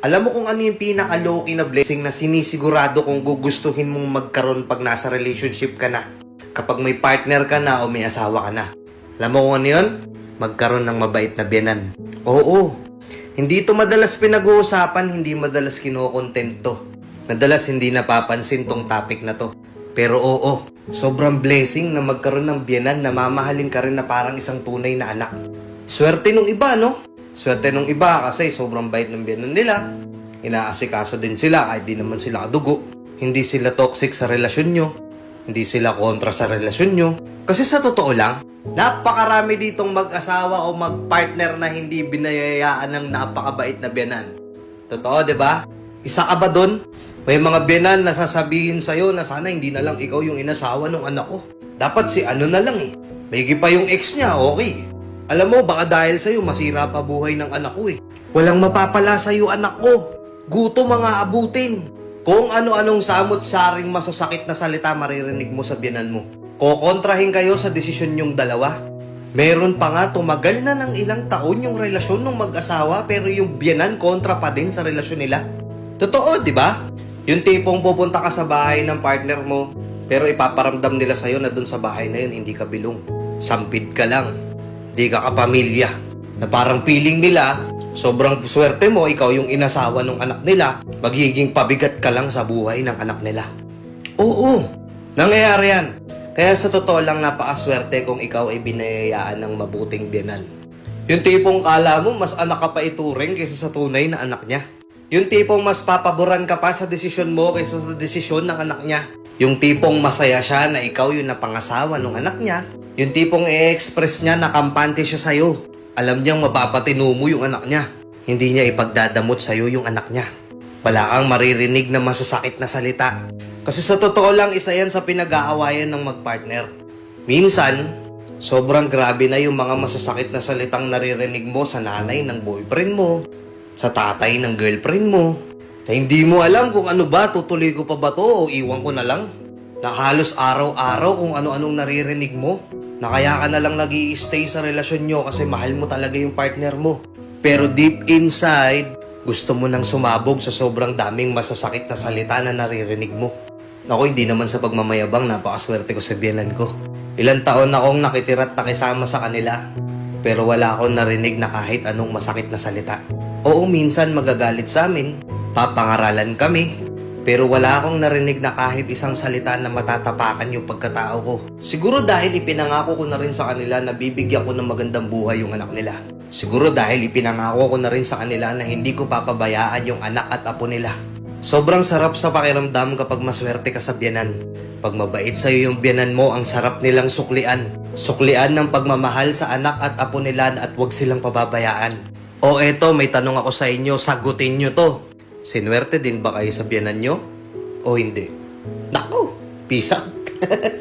Alam mo kung ano yung pinaka-low-key na blessing na sinisigurado kung gugustuhin mong magkaroon pag nasa relationship ka na. Kapag may partner ka na o may asawa ka na. Alam mo kung ano yun? Magkaroon ng mabait na biyanan. Oo. Hindi ito madalas pinag-uusapan, hindi madalas kinokontent. Madalas hindi napapansin tong topic na to. Pero oo, sobrang blessing na magkaroon ng biyanan na mamahalin ka rin na parang isang tunay na anak. Swerte nung iba, no? Swerte nung iba kasi sobrang bait ng biyanan nila. Inaasikaso din sila kahit di naman sila kadugo. Hindi sila toxic sa relasyon nyo. Hindi sila kontra sa relasyon nyo. Kasi sa totoo lang, napakarami ditong mag-asawa o mag-partner na hindi binayayaan ng napakabait na biyanan. Totoo, di ba? Isa ka ba doon? May mga biyanan na sasabihin sa'yo na sana hindi na lang ikaw yung inasawa ng anak ko. Dapat si ano na lang eh. May pa yung ex niya, okay. Alam mo, baka dahil sa'yo masira pa buhay ng anak ko eh. Walang mapapala sa'yo anak ko. Guto mga abutin. Kung ano-anong samot-saring masasakit na salita maririnig mo sa biyanan mo. Kokontrahin kayo sa desisyon yung dalawa. Meron pa nga tumagal na ng ilang taon yung relasyon ng mag-asawa pero yung biyanan kontra pa din sa relasyon nila. Totoo, di ba? Yung tipong pupunta ka sa bahay ng partner mo pero ipaparamdam nila sa'yo na dun sa bahay na yun hindi ka bilong. Sampid ka lang. Di ka kapamilya. Na parang feeling nila, sobrang swerte mo, ikaw yung inasawa ng anak nila, magiging pabigat ka lang sa buhay ng anak nila. Oo, nangyayari yan. Kaya sa totoo lang napakaswerte kung ikaw ay binayayaan ng mabuting biyanan. Yung tipong kala mo mas anak ka pa ituring kaysa sa tunay na anak niya. Yung tipong mas papaboran ka pa sa desisyon mo kaysa sa desisyon ng anak niya. Yung tipong masaya siya na ikaw yung napangasawa ng anak niya. Yung tipong i-express niya na kampante siya sa'yo. Alam niyang mapapatino mo yung anak niya. Hindi niya ipagdadamot sa'yo yung anak niya. Wala kang maririnig na masasakit na salita. Kasi sa totoo lang, isa yan sa pinag-aawayan ng magpartner. Minsan, sobrang grabe na yung mga masasakit na salitang naririnig mo sa nanay ng boyfriend mo, sa tatay ng girlfriend mo, na hindi mo alam kung ano ba, tutuloy ko pa ba to o iwan ko na lang. Na halos araw-araw kung ano-anong naririnig mo. Na kaya ka na lang nag stay sa relasyon nyo kasi mahal mo talaga yung partner mo. Pero deep inside, gusto mo nang sumabog sa sobrang daming masasakit na salita na naririnig mo. Ako hindi naman sa pagmamayabang, napakaswerte ko sa biyanan ko. Ilang taon na akong nakitira't nakisama sa kanila. Pero wala akong narinig na kahit anong masakit na salita. Oo, minsan magagalit sa amin. Papangaralan kami. Pero wala akong narinig na kahit isang salita na matatapakan yung pagkatao ko. Siguro dahil ipinangako ko na rin sa kanila na bibigyan ko ng magandang buhay yung anak nila. Siguro dahil ipinangako ko na rin sa kanila na hindi ko papabayaan yung anak at apo nila. Sobrang sarap sa pakiramdam kapag maswerte ka sa biyanan. Pag mabait sa'yo yung biyanan mo, ang sarap nilang suklian. Suklian ng pagmamahal sa anak at apo nila at huwag silang pababayaan. O eto, may tanong ako sa inyo, sagutin nyo to. Sinwerte din ba kayo sa biyanan nyo? O hindi? Nako, peace.